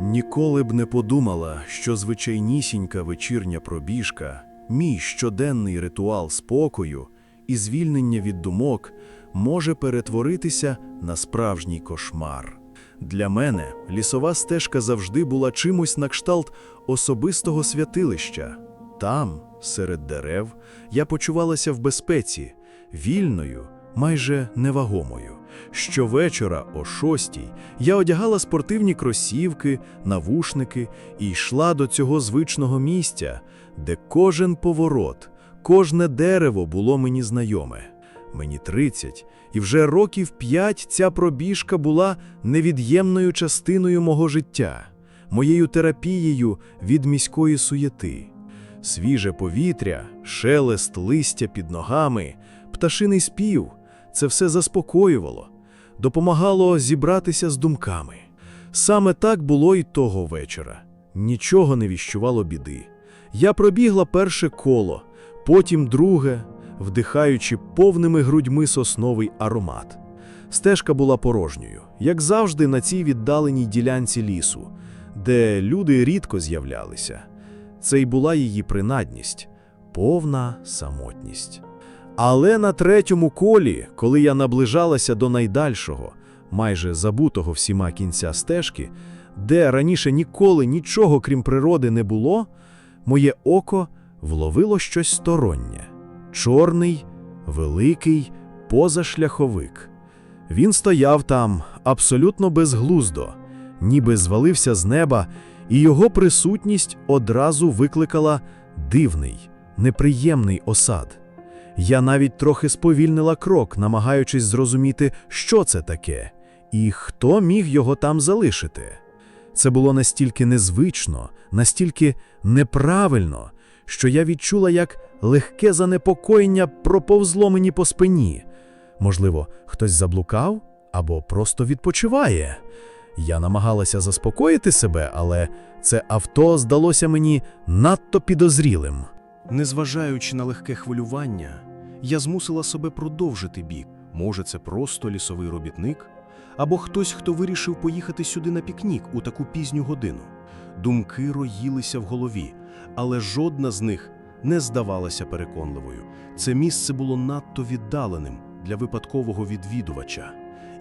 Ніколи б не подумала, що звичайнісінька вечірня пробіжка, мій щоденний ритуал спокою і звільнення від думок може перетворитися на справжній кошмар. Для мене лісова стежка завжди була чимось на кшталт особистого святилища. Там, серед дерев, я почувалася в безпеці, вільною, майже невагомою. Щовечора о шостій я одягала спортивні кросівки, навушники і йшла до цього звичного місця, де кожен поворот, кожне дерево було мені знайоме. Мені 30, і вже років п'ять ця пробіжка була невід'ємною частиною мого життя, моєю терапією від міської суєти. Свіже повітря, шелест листя під ногами, пташиний спів це все заспокоювало, допомагало зібратися з думками. Саме так було і того вечора. Нічого не віщувало біди. Я пробігла перше коло, потім друге, вдихаючи повними грудьми сосновий аромат. Стежка була порожньою, як завжди на цій віддаленій ділянці лісу, де люди рідко з'являлися. Це й була її принадність, повна самотність. Але на третьому колі, коли я наближалася до найдальшого, майже забутого всіма кінця стежки, де раніше ніколи нічого крім природи не було, моє око вловило щось стороннє. Чорний, великий позашляховик. Він стояв там абсолютно безглуздо, ніби звалився з неба, і його присутність одразу викликала дивний, неприємний осад. Я навіть трохи сповільнила крок, намагаючись зрозуміти, що це таке, і хто міг його там залишити. Це було настільки незвично, настільки неправильно, що я відчула, як легке занепокоєння проповзло мені по спині. Можливо, хтось заблукав або просто відпочиває. Я намагалася заспокоїти себе, але це авто здалося мені надто підозрілим. Незважаючи на легке хвилювання, я змусила себе продовжити біг. Може, це просто лісовий робітник, або хтось, хто вирішив поїхати сюди на пікнік у таку пізню годину. Думки роїлися в голові, але жодна з них не здавалася переконливою. Це місце було надто віддаленим для випадкового відвідувача.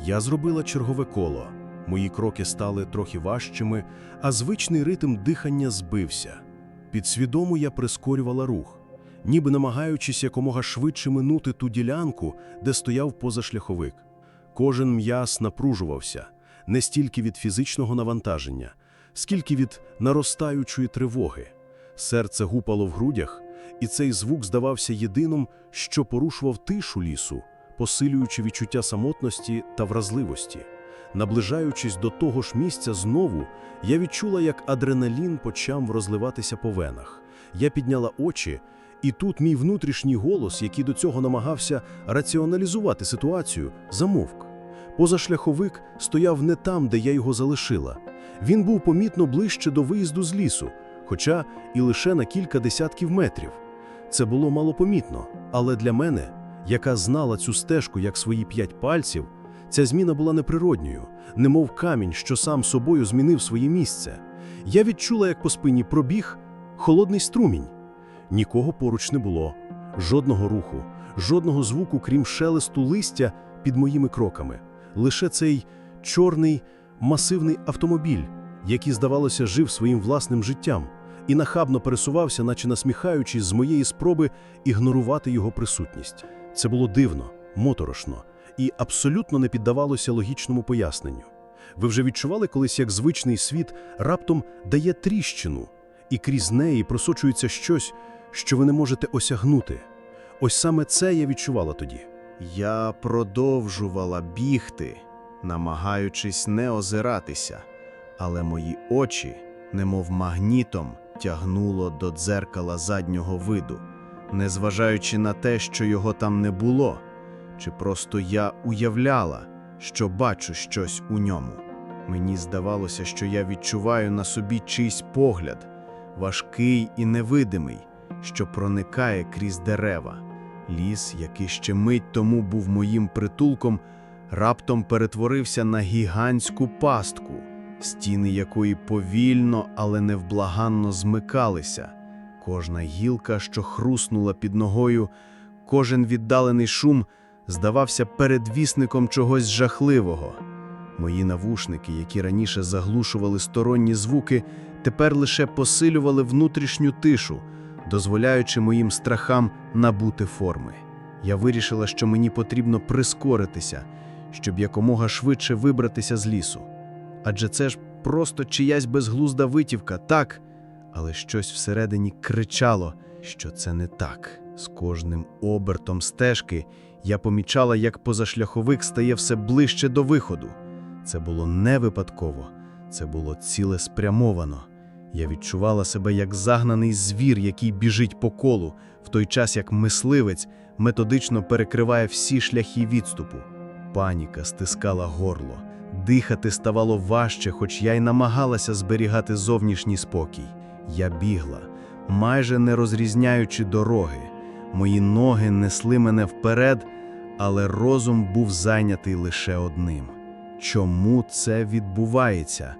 Я зробила чергове коло. Мої кроки стали трохи важчими, а звичний ритм дихання збився. Підсвідомо я прискорювала рух, ніби намагаючись якомога швидше минути ту ділянку, де стояв позашляховик. Кожен м'яз напружувався не стільки від фізичного навантаження, скільки від наростаючої тривоги. Серце гупало в грудях, і цей звук здавався єдиним, що порушував тишу лісу, посилюючи відчуття самотності та вразливості. Наближаючись до того ж місця знову, я відчула, як адреналін почав розливатися по венах. Я підняла очі, і тут мій внутрішній голос, який до цього намагався раціоналізувати ситуацію, замовк. Позашляховик стояв не там, де я його залишила. Він був помітно ближче до виїзду з лісу, хоча і лише на кілька десятків метрів. Це було малопомітно, але для мене, яка знала цю стежку як свої п'ять пальців, Ця зміна була неприродньою, немов камінь, що сам собою змінив своє місце. Я відчула, як по спині пробіг холодний струмінь. Нікого поруч не було, жодного руху, жодного звуку, крім шелесту листя під моїми кроками. Лише цей чорний масивний автомобіль, який, здавалося, жив своїм власним життям, і нахабно пересувався, наче насміхаючись з моєї спроби ігнорувати його присутність. Це було дивно, моторошно і абсолютно не піддавалося логічному поясненню. Ви вже відчували колись, як звичний світ раптом дає тріщину, і крізь неї просочується щось, що ви не можете осягнути. Ось саме це я відчувала тоді. Я продовжувала бігти, намагаючись не озиратися, але мої очі, немов магнітом, тягнуло до дзеркала заднього виду, незважаючи на те, що його там не було, чи просто я уявляла, що бачу щось у ньому. Мені здавалося, що я відчуваю на собі чийсь погляд, важкий і невидимий, що проникає крізь дерева. Ліс, який ще мить тому був моїм притулком, раптом перетворився на гігантську пастку. стіни якої повільно, але невблаганно змикалися. Кожна гілка, що хруснула під ногою, кожен віддалений шум здавався передвісником чогось жахливого. Мої навушники, які раніше заглушували сторонні звуки, тепер лише посилювали внутрішню тишу, дозволяючи моїм страхам набути форми. Я вирішила, що мені потрібно прискоритися, щоб якомога швидше вибратися з лісу. Адже це ж просто чиясь безглузда витівка, так? Але щось всередині кричало, що це не так. З кожним обертом стежки я помічала, як позашляховик стає все ближче до виходу. Це було не випадково, це було цілеспрямовано. Я відчувала себе як загнаний звір, який біжить по колу, в той час як мисливець методично перекриває всі шляхи відступу. Паніка стискала горло, дихати ставало важче, хоч я й намагалася зберігати зовнішній спокій. Я бігла, майже не розрізняючи дороги. Мої ноги несли мене вперед, але розум був зайнятий лише одним. Чому це відбувається?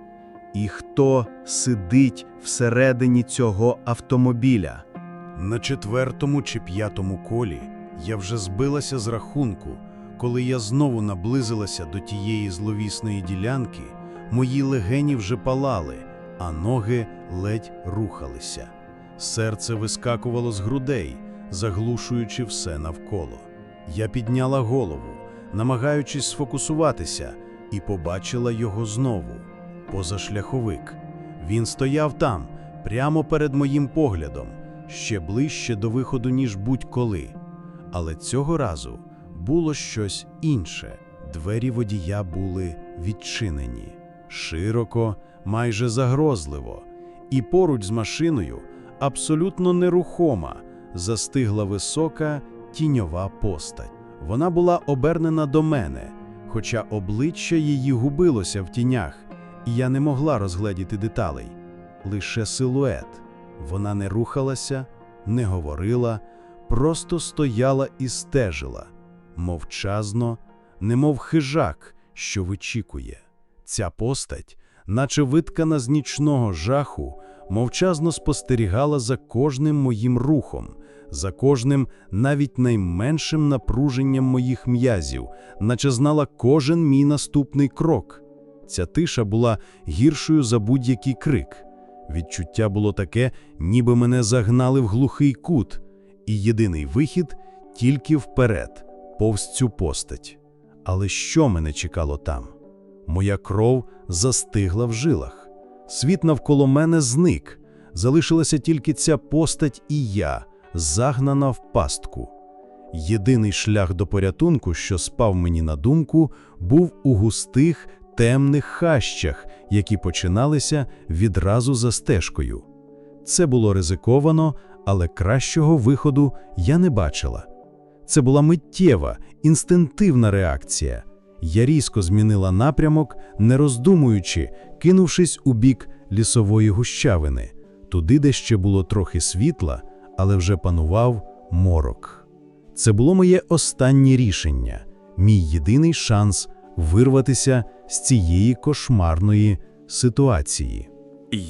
І хто сидить всередині цього автомобіля? На четвертому чи п'ятому колі я вже збилася з рахунку, коли я знову наблизилася до тієї зловісної ділянки, мої легені вже палали, а ноги ледь рухалися. Серце вискакувало з грудей, заглушуючи все навколо. Я підняла голову, намагаючись сфокусуватися, і побачила його знову. Позашляховик. Він стояв там, прямо перед моїм поглядом, ще ближче до виходу, ніж будь-коли. Але цього разу було щось інше. Двері водія були відчинені, широко, майже загрозливо, і поруч з машиною, абсолютно нерухома, застигла висока тіньова постать. Вона була обернена до мене, хоча обличчя її губилося в тінях, і я не могла розгледіти деталей. Лише силует. Вона не рухалася, не говорила, просто стояла і стежила, мовчазно, немов хижак, що вичікує. Ця постать, наче виткана з нічного жаху, мовчазно спостерігала за кожним моїм рухом, за кожним навіть найменшим напруженням моїх м'язів, наче знала кожен мій наступний крок. Ця тиша була гіршою за будь-який крик. Відчуття було таке, ніби мене загнали в глухий кут, і єдиний вихід тільки вперед, повз цю постать. Але що мене чекало там? Моя кров застигла в жилах. Світ навколо мене зник. Залишилася тільки ця постать і я, загнана в пастку. Єдиний шлях до порятунку, що спав мені на думку, був у густих, темних хащах, які починалися відразу за стежкою. Це було ризиковано, але кращого виходу я не бачила. Це була миттєва, інстинктивна реакція. Я різко змінила напрямок, не роздумуючи, кинувшись у бік лісової гущавини, туди, де ще було трохи світла, але вже панував морок. Це було моє останнє рішення, мій єдиний шанс вирватися з цієї кошмарної ситуації.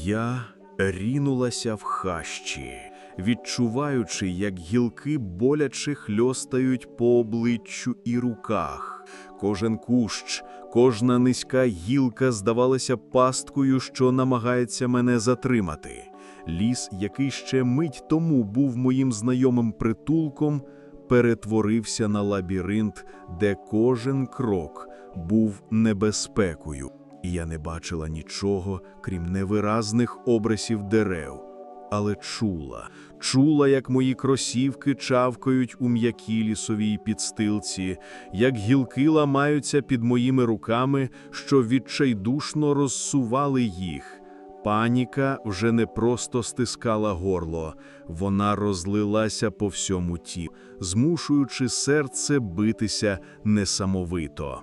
Я рінулася в хащі, відчуваючи, як гілки боляче хльостають по обличчю і руках. Кожен кущ, кожна низька гілка здавалася пасткою, що намагається мене затримати. Ліс, який ще мить тому був моїм знайомим притулком, перетворився на лабіринт, де кожен крок був небезпекою, і я не бачила нічого, крім невиразних обрисів дерев. Але чула, чула, як мої кросівки чавкають у м'якій лісовій підстилці, як гілки ламаються під моїми руками, що відчайдушно розсували їх. Паніка вже не просто стискала горло, вона розлилася по всьому ті, змушуючи серце битися несамовито.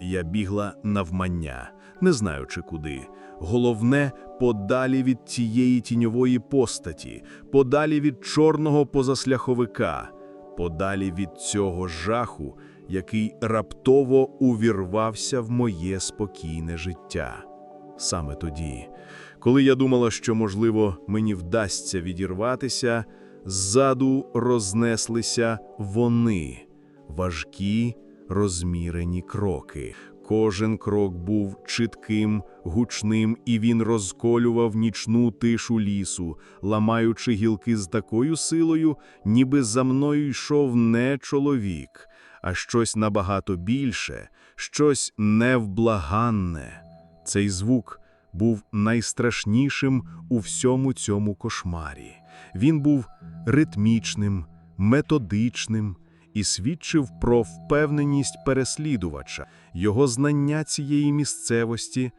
Я бігла навмання, не знаючи куди. Головне подалі від тієї тіньової постаті, подалі від чорного позасляховика, подалі від цього жаху, який раптово увірвався в моє спокійне життя. саме тоді. Коли я думала, що, можливо, мені вдасться відірватися, ззаду рознеслися вони важкі, розмірені кроки. Кожен крок був чітким, гучним, і він розколював нічну тишу лісу, ламаючи гілки з такою силою, ніби за мною йшов не чоловік, а щось набагато більше, щось невблаганне. Цей звук був найстрашнішим у всьому цьому кошмарі. Він був ритмічним, методичним і свідчив про впевненість переслідувача, його знання цієї місцевості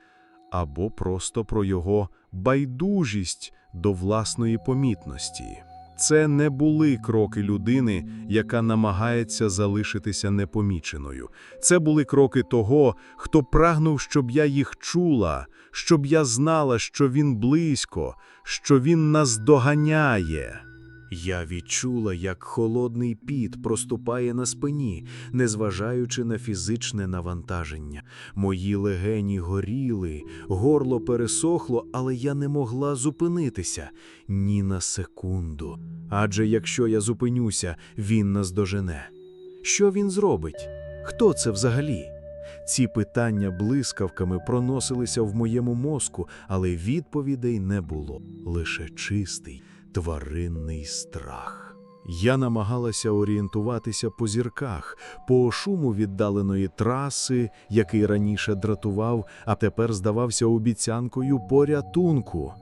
або просто про його байдужість до власної помітності. Це не були кроки людини, яка намагається залишитися непоміченою. Це були кроки того, хто прагнув, щоб я їх чула, щоб я знала, що він близько, що він нас доганяє. Я відчула, як холодний піт проступає на спині, незважаючи на фізичне навантаження. Мої легені горіли, горло пересохло, але я не могла зупинитися ні на секунду. Адже якщо я зупинюся, він наздожене. Що він зробить? Хто це взагалі? Ці питання блискавками проносилися в моєму мозку, але відповідей не було, лише чистий тваринний страх. Я намагалася орієнтуватися по зірках, по шуму віддаленої траси, який раніше дратував, а тепер здавався обіцянкою порятунку.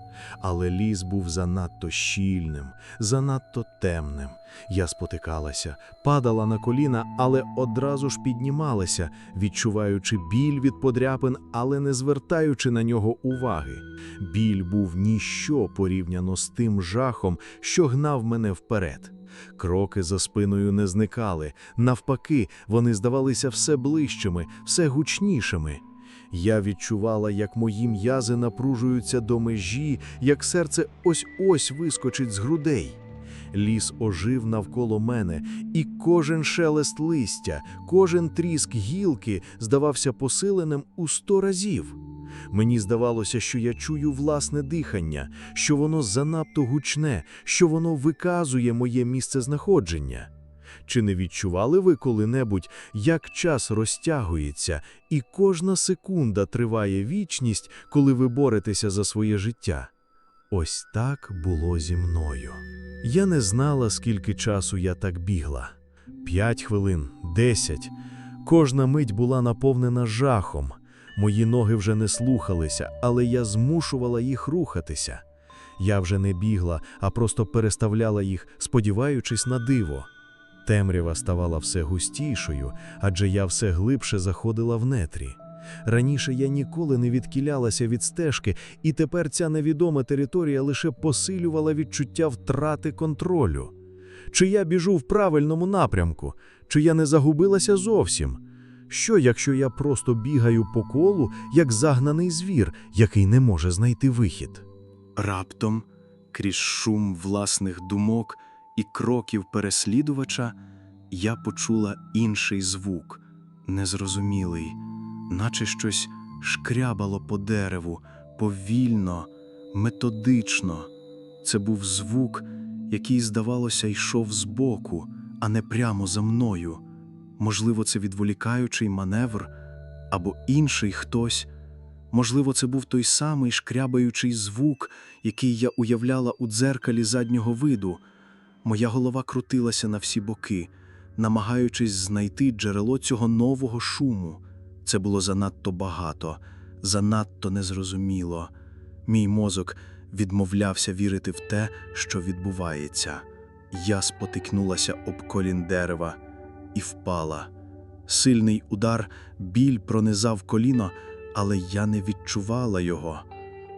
Але ліс був занадто щільним, занадто темним. Я спотикалася, падала на коліна, але одразу ж піднімалася, відчуваючи біль від подряпин, але не звертаючи на нього уваги. Біль був ніщо порівняно з тим жахом, що гнав мене вперед. Кроки за спиною не зникали, навпаки, вони здавалися все ближчими, все гучнішими. Я відчувала, як мої м'язи напружуються до межі, як серце ось-ось вискочить з грудей. Ліс ожив навколо мене, і кожен шелест листя, кожен тріск гілки здавався посиленим у сто разів. Мені здавалося, що я чую власне дихання, що воно занадто гучне, що воно виказує моє місцезнаходження. Чи не відчували ви коли-небудь, як час розтягується, і кожна секунда триває вічність, коли ви боретеся за своє життя? Ось так було зі мною. Я не знала, скільки часу я так бігла. П'ять хвилин, десять. Кожна мить була наповнена жахом. Мої ноги вже не слухалися, але я змушувала їх рухатися. Я вже не бігла, а просто переставляла їх, сподіваючись на диво. Темрява ставала все густішою, адже я все глибше заходила в нетрі. Раніше я ніколи не відкілялася від стежки, і тепер ця невідома територія лише посилювала відчуття втрати контролю. Чи я біжу в правильному напрямку, чи я не загубилася зовсім? Що, якщо я просто бігаю по колу, як загнаний звір, який не може знайти вихід? Раптом, крізь шум власних думок і кроків переслідувача, я почула інший звук, незрозумілий, наче щось шкрябало по дереву, повільно, методично. Це був звук, який, здавалося, йшов збоку, а не прямо за мною. Можливо, це відволікаючий маневр або інший хтось. Можливо, це був той самий шкрябаючий звук, який я уявляла у дзеркалі заднього виду. Моя голова крутилася на всі боки, намагаючись знайти джерело цього нового шуму. Це було занадто багато, занадто незрозуміло. Мій мозок відмовлявся вірити в те, що відбувається. Я спотикнулася об колін дерева і впала. Сильний удар, біль пронизав коліно, але я не відчувала його.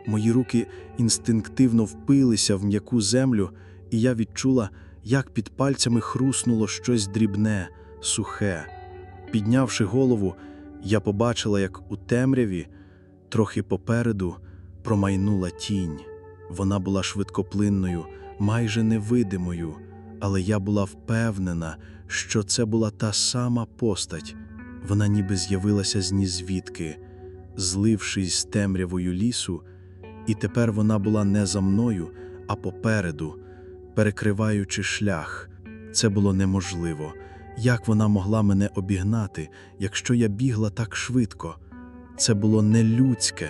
Мої руки інстинктивно впилися в м'яку землю, і я відчула, як під пальцями хруснуло щось дрібне, сухе. Піднявши голову, я побачила, як у темряві, трохи попереду, промайнула тінь. Вона була швидкоплинною, майже невидимою, але я була впевнена, що це була та сама постать. Вона ніби з'явилася з нізвідки. злившись з темрявою лісу, і тепер вона була не за мною, а попереду, перекриваючи шлях. Це було неможливо. Як вона могла мене обігнати, якщо я бігла так швидко? Це було нелюдське.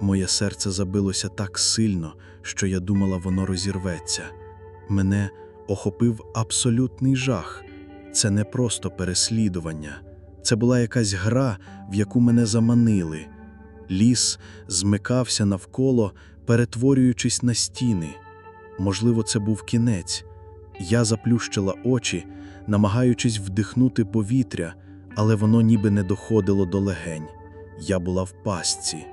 Моє серце забилося так сильно, що я думала, воно розірветься. Мене охопив абсолютний жах. Це не просто переслідування, це була якась гра, в яку мене заманили. Ліс змикався навколо, перетворюючись на стіни. Можливо, це був кінець. Я заплющила очі, намагаючись вдихнути повітря, але воно ніби не доходило до легень. Я була в пастці.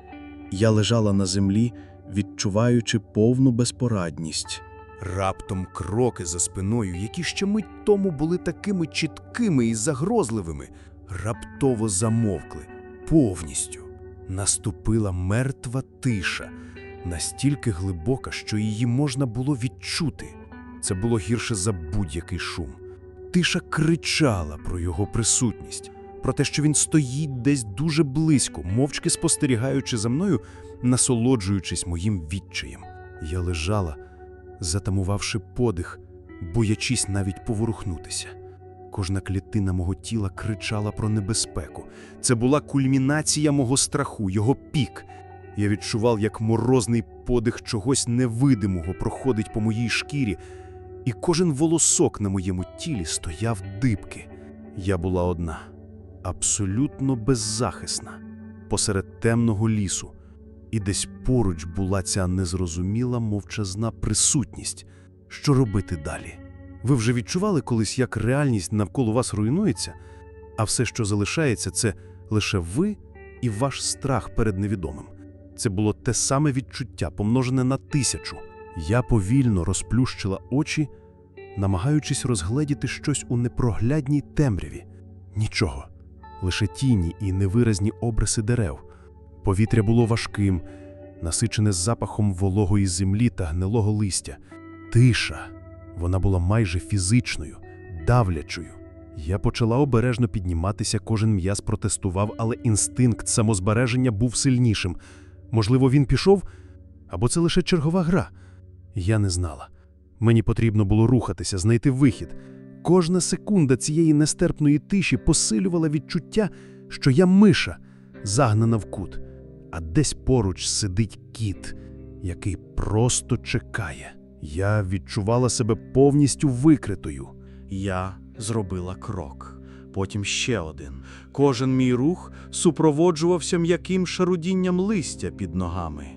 Я лежала на землі, відчуваючи повну безпорадність. Раптом кроки за спиною, які ще мить тому були такими чіткими і загрозливими, раптово замовкли повністю. Наступила мертва тиша, настільки глибока, що її можна було відчути. Це було гірше за будь-який шум. Тиша кричала про його присутність, про те, що він стоїть десь дуже близько, мовчки спостерігаючи за мною, насолоджуючись моїм відчаєм. Я лежала, затамувавши подих, боячись навіть поворухнутися. Кожна клітина мого тіла кричала про небезпеку. Це була кульмінація мого страху, його пік. Я відчував, як морозний подих чогось невидимого проходить по моїй шкірі, і кожен волосок на моєму тілі стояв дибки. Я була одна, абсолютно беззахисна, посеред темного лісу, і десь поруч була ця незрозуміла мовчазна присутність. Що робити далі? Ви вже відчували колись, як реальність навколо вас руйнується, а все, що залишається, це лише ви і ваш страх перед невідомим. Це було те саме відчуття, помножене на тисячу. Я повільно розплющила очі, намагаючись розгледіти щось у непроглядній темряві. Нічого, лише тіні і невиразні обриси дерев. Повітря було важким, насичене запахом вологої землі та гнилого листя. Тиша. Вона була майже фізичною, давлячою. Я почала обережно підніматися, кожен м'яз протестував, але інстинкт самозбереження був сильнішим. Можливо, він пішов, або це лише чергова гра. Я не знала. Мені потрібно було рухатися, знайти вихід. Кожна секунда цієї нестерпної тиші посилювала відчуття, що я миша, загнана в кут, а десь поруч сидить кіт, який просто чекає. Я відчувала себе повністю викритою. Я зробила крок, потім ще один. Кожен мій рух супроводжувався м'яким шарудінням листя під ногами.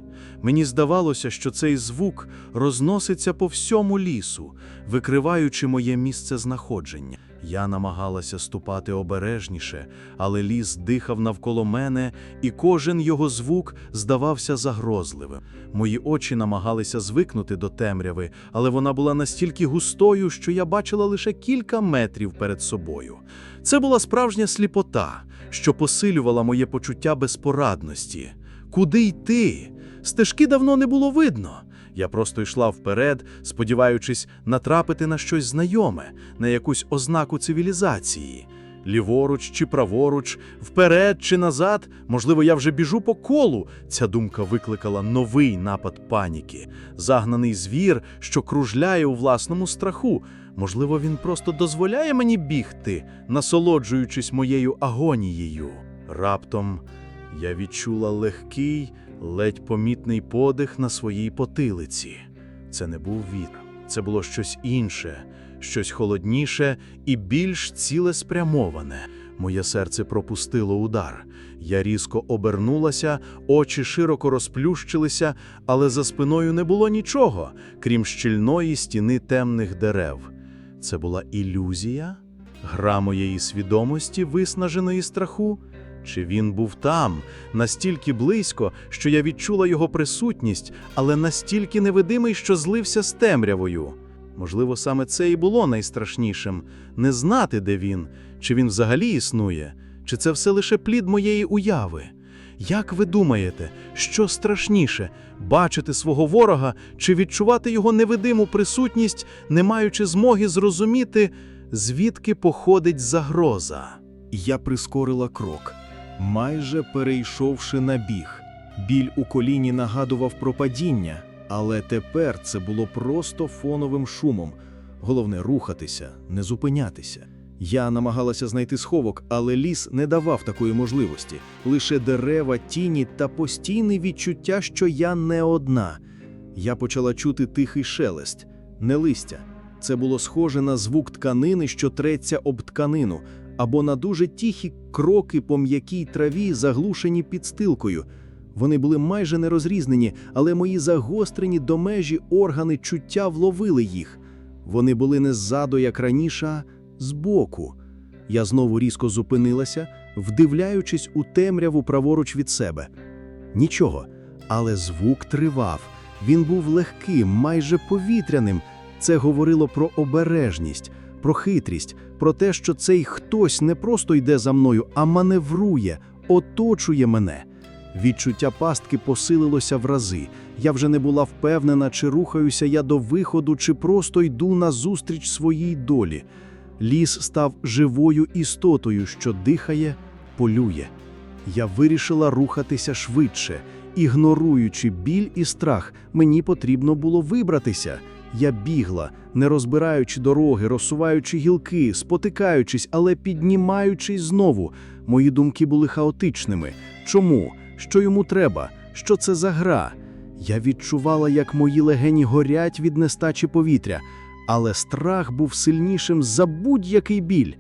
Мені здавалося, що цей звук розноситься по всьому лісу, викриваючи моє місце знаходження. Я намагалася ступати обережніше, але ліс дихав навколо мене, і кожен його звук здавався загрозливим. Мої очі намагалися звикнути до темряви, але вона була настільки густою, що я бачила лише кілька метрів перед собою. Це була справжня сліпота, що посилювала моє почуття безпорадності. Куди йти? Стежки давно не було видно. Я просто йшла вперед, сподіваючись натрапити на щось знайоме, на якусь ознаку цивілізації. Ліворуч чи праворуч, вперед чи назад, можливо, я вже біжу по колу. Ця думка викликала новий напад паніки. Загнаний звір, що кружляє у власному страху. Можливо, він просто дозволяє мені бігти, насолоджуючись моєю агонією. Раптом я відчула легкий, ледь помітний подих на своїй потилиці. Це не був вітер, це було щось інше, щось холодніше і більш цілеспрямоване. Моє серце пропустило удар. Я різко обернулася, очі широко розплющилися, але за спиною не було нічого, крім щільної стіни темних дерев. Це була ілюзія, гра моєї свідомості, виснаженої страху. Чи він був там, настільки близько, що я відчула його присутність, але настільки невидимий, що злився з темрявою? Можливо, саме це і було найстрашнішим не знати, де він, чи він взагалі існує, чи це все лише плід моєї уяви. Як ви думаєте, що страшніше бачити свого ворога чи відчувати його невидиму присутність, не маючи змоги зрозуміти, звідки походить загроза? Я прискорила крок. Майже перейшовши на біг. Біль у коліні нагадував про падіння, але тепер це було просто фоновим шумом. Головне рухатися, не зупинятися. Я намагалася знайти сховок, але ліс не давав такої можливості. Лише дерева, тіні та постійне відчуття, що я не одна. Я почала чути тихий шелест, не листя. Це було схоже на звук тканини, що треться об тканину, або на дуже тихі кроки по м'якій траві, заглушені підстилкою. Вони були майже нерозрізнені, але мої загострені до межі органи чуття вловили їх. Вони були не ззаду, як раніше, а збоку. Я знову різко зупинилася, вдивляючись у темряву праворуч від себе. Нічого, але звук тривав. Він був легким, майже повітряним. Це говорило про обережність, про хитрість, про те, що цей хтось не просто йде за мною, а маневрує, оточує мене. Відчуття пастки посилилося в рази. Я вже не була впевнена, чи рухаюся я до виходу, чи просто йду назустріч своїй долі. Ліс став живою істотою, що дихає, полює. Я вирішила рухатися швидше. Ігноруючи біль і страх, мені потрібно було вибратися. Я бігла, не розбираючи дороги, розсуваючи гілки, спотикаючись, але піднімаючись знову. Мої думки були хаотичними. Чому? Що йому треба? Що це за гра? Я відчувала, як мої легені горять від нестачі повітря, але страх був сильнішим за будь-який біль.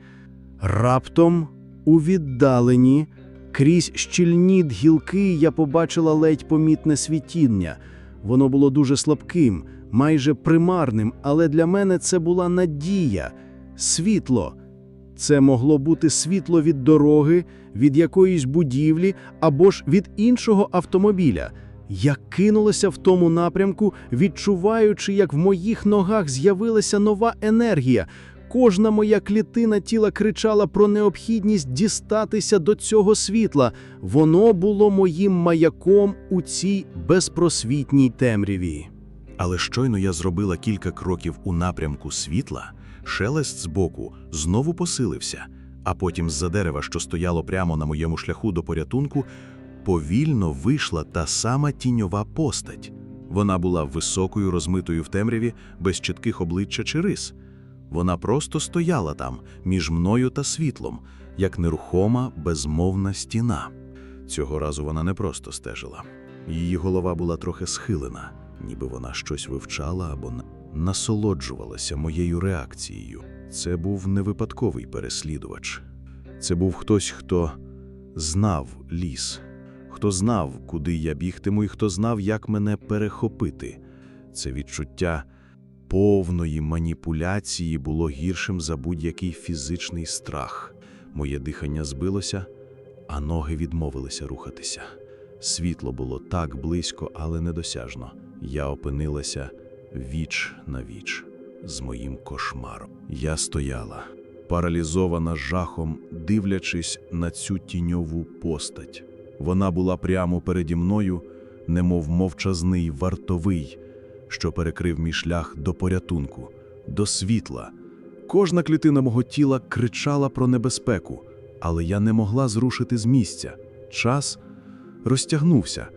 Раптом, у віддаленні, крізь щільні гілки я побачила ледь помітне світіння. Воно було дуже слабким, майже примарним, але для мене це була надія, світло. Це могло бути світло від дороги, від якоїсь будівлі або ж від іншого автомобіля. Я кинулася в тому напрямку, відчуваючи, як в моїх ногах з'явилася нова енергія. Кожна моя клітина тіла кричала про необхідність дістатися до цього світла. Воно було моїм маяком у цій безпросвітній темряві. Але щойно я зробила кілька кроків у напрямку світла, шелест збоку знову посилився, а потім з-за дерева, що стояло прямо на моєму шляху до порятунку, повільно вийшла та сама тіньова постать. Вона була високою, розмитою в темряві, без чітких обличчя чи рис. Вона просто стояла там, між мною та світлом, як нерухома, безмовна стіна. Цього разу вона не просто стежила. Її голова була трохи схилена, ніби вона щось вивчала або насолоджувалася моєю реакцією. Це був не випадковий переслідувач. Це був хтось, хто знав ліс, хто знав, куди я бігтиму, і хто знав, як мене перехопити. Це відчуття повної маніпуляції було гіршим за будь-який фізичний страх. Моє дихання збилося, а ноги відмовилися рухатися. Світло було так близько, але недосяжно. Я опинилася віч на віч з моїм кошмаром. Я стояла, паралізована жахом, дивлячись на цю тіньову постать. Вона була прямо переді мною, немов мовчазний вартовий, що перекрив мій шлях до порятунку, до світла. Кожна клітина мого тіла кричала про небезпеку, але я не могла зрушити з місця. Час розтягнувся.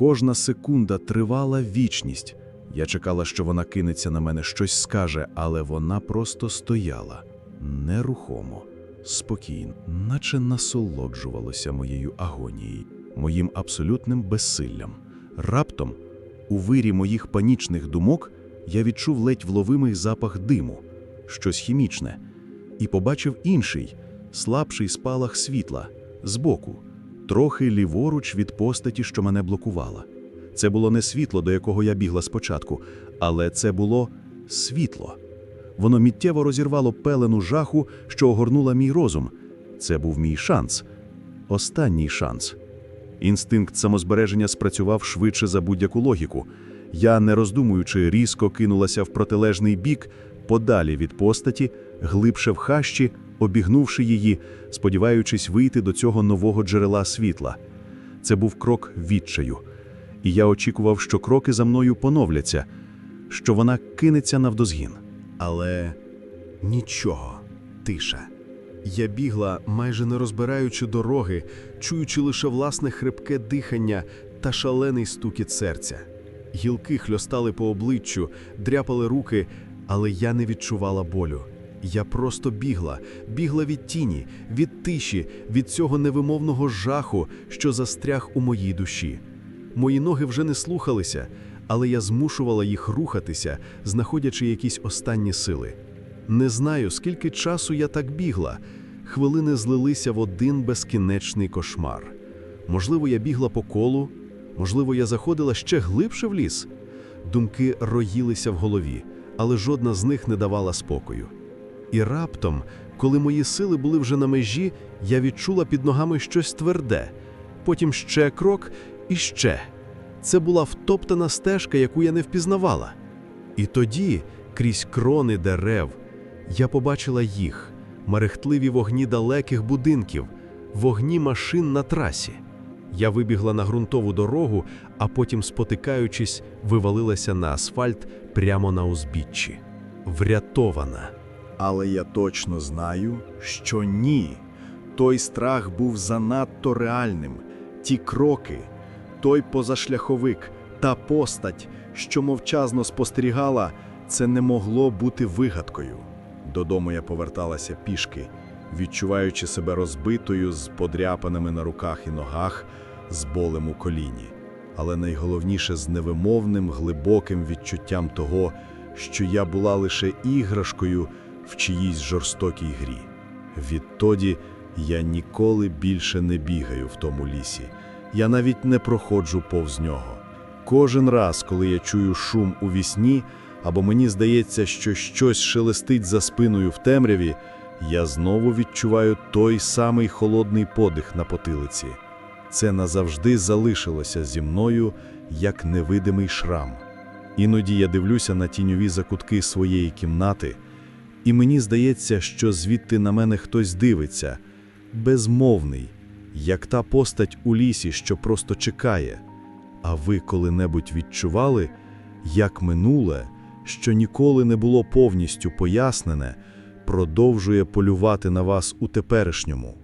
Кожна секунда тривала вічність. Я чекала, що вона кинеться на мене, щось скаже, але вона просто стояла нерухомо, спокійно, наче насолоджувалося моєю агонією, моїм абсолютним безсиллям. Раптом, у вирі моїх панічних думок, я відчув ледь вловимий запах диму, щось хімічне, і побачив інший, слабший спалах світла збоку, трохи ліворуч від постаті, що мене блокувала. Це було не світло, до якого я бігла спочатку, але це було світло. Воно миттєво розірвало пелену жаху, що огорнула мій розум. Це був мій шанс. Останній шанс. Інстинкт самозбереження спрацював швидше за будь-яку логіку. Я, не роздумуючи, різко кинулася в протилежний бік, подалі від постаті, глибше в хащі, обігнувши її, сподіваючись вийти до цього нового джерела світла. Це був крок відчаю, і я очікував, що кроки за мною поновляться, що вона кинеться навдозгін. Але нічого, тиша. Я бігла, майже не розбираючи дороги, чуючи лише власне хрипке дихання та шалений стукіт серця. Гілки хльостали по обличчю, дряпали руки, але я не відчувала болю. Я просто бігла, бігла від тіні, від тиші, від цього невимовного жаху, що застряг у моїй душі. Мої ноги вже не слухалися, але я змушувала їх рухатися, знаходячи якісь останні сили. Не знаю, скільки часу я так бігла. Хвилини злилися в один безкінечний кошмар. Можливо, я бігла по колу, можливо, я заходила ще глибше в ліс. Думки роїлися в голові, але жодна з них не давала спокою. І раптом, коли мої сили були вже на межі, я відчула під ногами щось тверде. Потім ще крок і ще. Це була втоптана стежка, яку я не впізнавала. І тоді, крізь крони дерев, я побачила їх, мерехтливі вогні далеких будинків, вогні машин на трасі. Я вибігла на ґрунтову дорогу, а потім, спотикаючись, вивалилася на асфальт прямо на узбіччі. Врятована. Але я точно знаю, що ні. Той страх був занадто реальним. Ті кроки, той позашляховик, та постать, що мовчазно спостерігала, це не могло бути вигадкою. Додому я поверталася пішки, відчуваючи себе розбитою з подряпаними на руках і ногах, з болем у коліні. Але найголовніше з невимовним глибоким відчуттям того, що я була лише іграшкою в чиїсь жорстокій грі. Відтоді я ніколи більше не бігаю в тому лісі. Я навіть не проходжу повз нього. Кожен раз, коли я чую шум у вісні, або мені здається, що щось шелестить за спиною в темряві, я знову відчуваю той самий холодний подих на потилиці. Це назавжди залишилося зі мною як невидимий шрам. Іноді я дивлюся на тіньові закутки своєї кімнати, і мені здається, що звідти на мене хтось дивиться, безмовний, як та постать у лісі, що просто чекає. А ви коли-небудь відчували, як минуле, що ніколи не було повністю пояснене, продовжує полювати на вас у теперішньому?